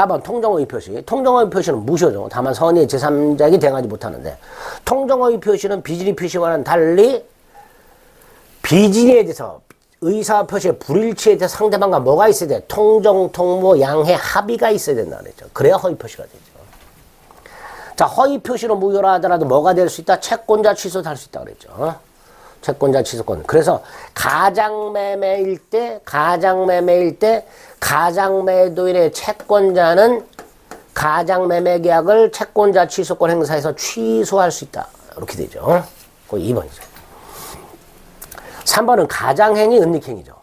4번 통정허위 표시. 통정허위 표시는 무효죠. 다만 선의의 제3자에게 대응하지 못하는데 통정허위 표시는 비진리 표시와는 달리 비진리에 대해서 의사 표시의 불일치에 대해서 상대방과 뭐가 있어야 돼? 통정, 통모, 양해, 합의가 있어야 된다 그랬죠. 그래야 허위 표시가 되죠. 자, 허위 표시로 무효라 하더라도 뭐가 될 수 있다? 채권자 취소도 할 수 있다 그랬죠. 채권자 취소권. 그래서 가장매매일 때, 가장매매일 때, 가장매도인의 채권자는 가장매매 계약을 채권자 취소권 행사에서 취소할 수 있다. 이렇게 되죠. 그 2번이죠. 3번은 가장행위 은닉행위죠.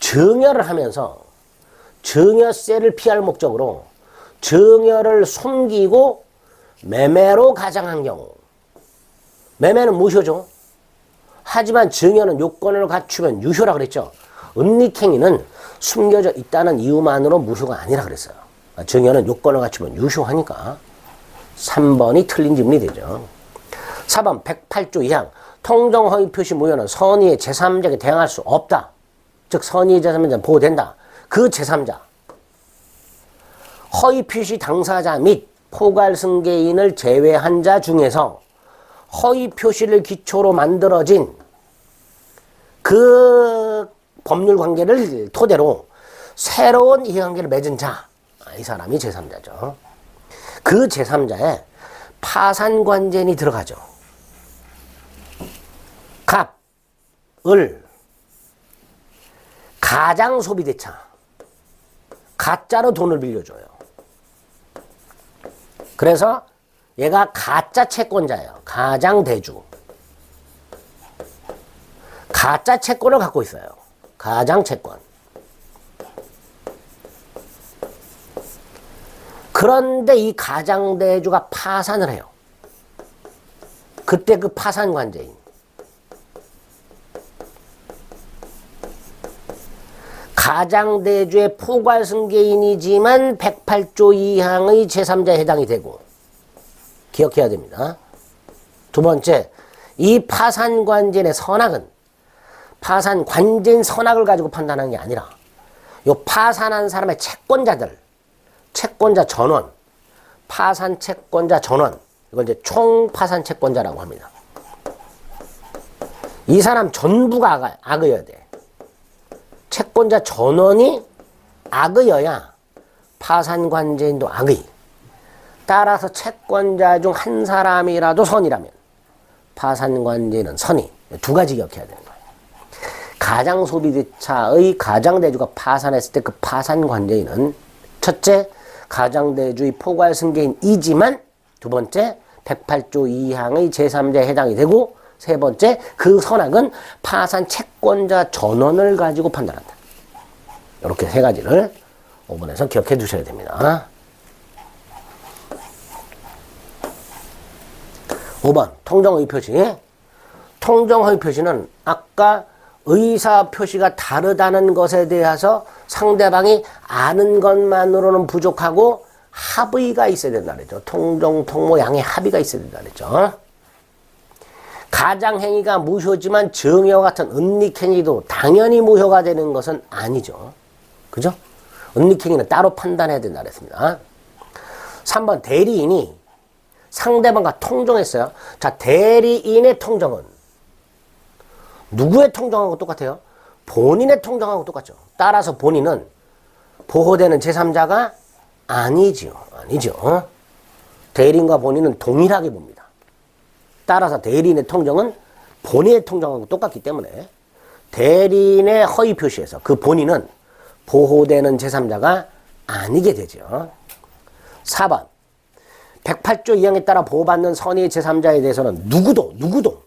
증여를 하면서 증여세를 피할 목적으로 증여를 숨기고 매매로 가장한 경우 매매는 무효죠. 하지만 증여는 요건을 갖추면 유효라 그랬죠. 은닉행위는 숨겨져 있다는 이유만으로 무효가 아니라 그랬어요. 증여는 요건을 갖추면 유효하니까 3번이 틀린 질문이 되죠. 4번 108조 2항 통정허위 표시 무효는 선의의 제3자에게 대항할 수 없다. 즉 선의의 제3자는 보호된다. 그 제3자 허위 표시 당사자 및 포괄 승계인을 제외한 자 중에서 허위 표시를 기초로 만들어진 그 법률 관계를 토대로 새로운 이해관계를 맺은 자, 아, 이 사람이 제3자죠. 그 제3자에 파산관제인이 들어가죠. 갑, 을, 가장 소비대차, 가짜로 돈을 빌려줘요. 그래서 얘가 가짜 채권자예요. 가장 대주. 가짜 채권을 갖고 있어요. 가장 채권. 그런데 이 가장 대주가 파산을 해요. 그때 그 파산 관제인. 가장 대주의 포괄 승계인이지만 108조 이항의 제3자에 해당이 되고 기억해야 됩니다. 두 번째, 이 파산 관제의 선악은 파산 관제인 선악을 가지고 판단하는 게 아니라 요 파산한 사람의 채권자들, 채권자 전원, 파산 채권자 전원, 이걸 이제 총 파산 채권자라고 합니다. 이 사람 전부가 악, 악의여야 돼. 채권자 전원이 악의여야 파산 관제인도 악의. 따라서 채권자 중 한 사람이라도 선이라면 파산 관제는 선이 두 가지 기억해야 거예요. 가장 소비대차의 가장 대주가 파산했을 때 그 파산 관제인은 첫째 가장 대주의 포괄 승계인이지만 두 번째 108조 2항의 제3자에 해당이 되고 세 번째 그 선악은 파산 채권자 전원을 가지고 판단한다. 이렇게 세 가지를 5번에서 기억해 두셔야 됩니다. 5번 통정의 표시. 통정의 표시는 아까 의사 표시가 다르다는 것에 대해서 상대방이 아는 것만으로는 부족하고 합의가 있어야 된다 그랬죠. 통정, 통모, 양의 합의가 있어야 된다 그랬죠. 가장행위가 무효지만 증여 같은 은닉행위도 당연히 무효가 되는 것은 아니죠. 그죠? 은닉행위는 따로 판단해야 된다 그랬습니다. 3번 대리인이 상대방과 통정했어요. 자, 대리인의 통정은 누구의 통정하고 똑같아요? 본인의 통정하고 똑같죠. 따라서 본인은 보호되는 제3자가 아니지요. 아니죠. 대리인과 본인은 동일하게 봅니다. 따라서 대리인의 통정은 본인의 통정하고 똑같기 때문에 대리인의 허위 표시에서 그 본인은 보호되는 제3자가 아니게 되죠. 4번 108조 2항에 따라 보호받는 선의 제3자에 대해서는 누구도 누구도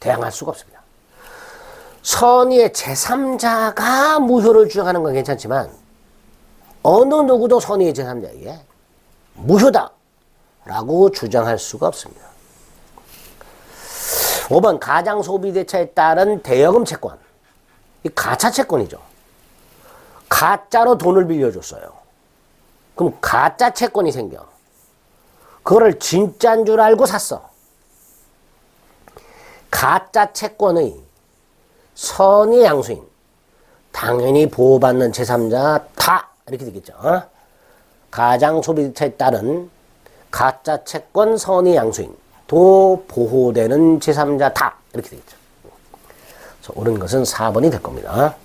대항할 수가 없습니다. 선의의 제3자가 무효를 주장하는 건 괜찮지만 어느 누구도 선의의 제3자에게 무효다 라고 주장할 수가 없습니다. 5번 가장 소비 대차에 따른 대여금 채권. 이 가짜 채권이죠. 가짜로 돈을 빌려줬어요. 그럼 가짜 채권이 생겨. 그거를 진짜인 줄 알고 샀어. 가짜 채권의 선의 양수인 당연히 보호받는 제3자 다 이렇게 되겠죠. 어? 가장 소비자에 따른 가짜 채권 선의 양수인 도 보호되는 제3자 다 이렇게 되겠죠. 그래서 옳은 것은 4번이 될 겁니다.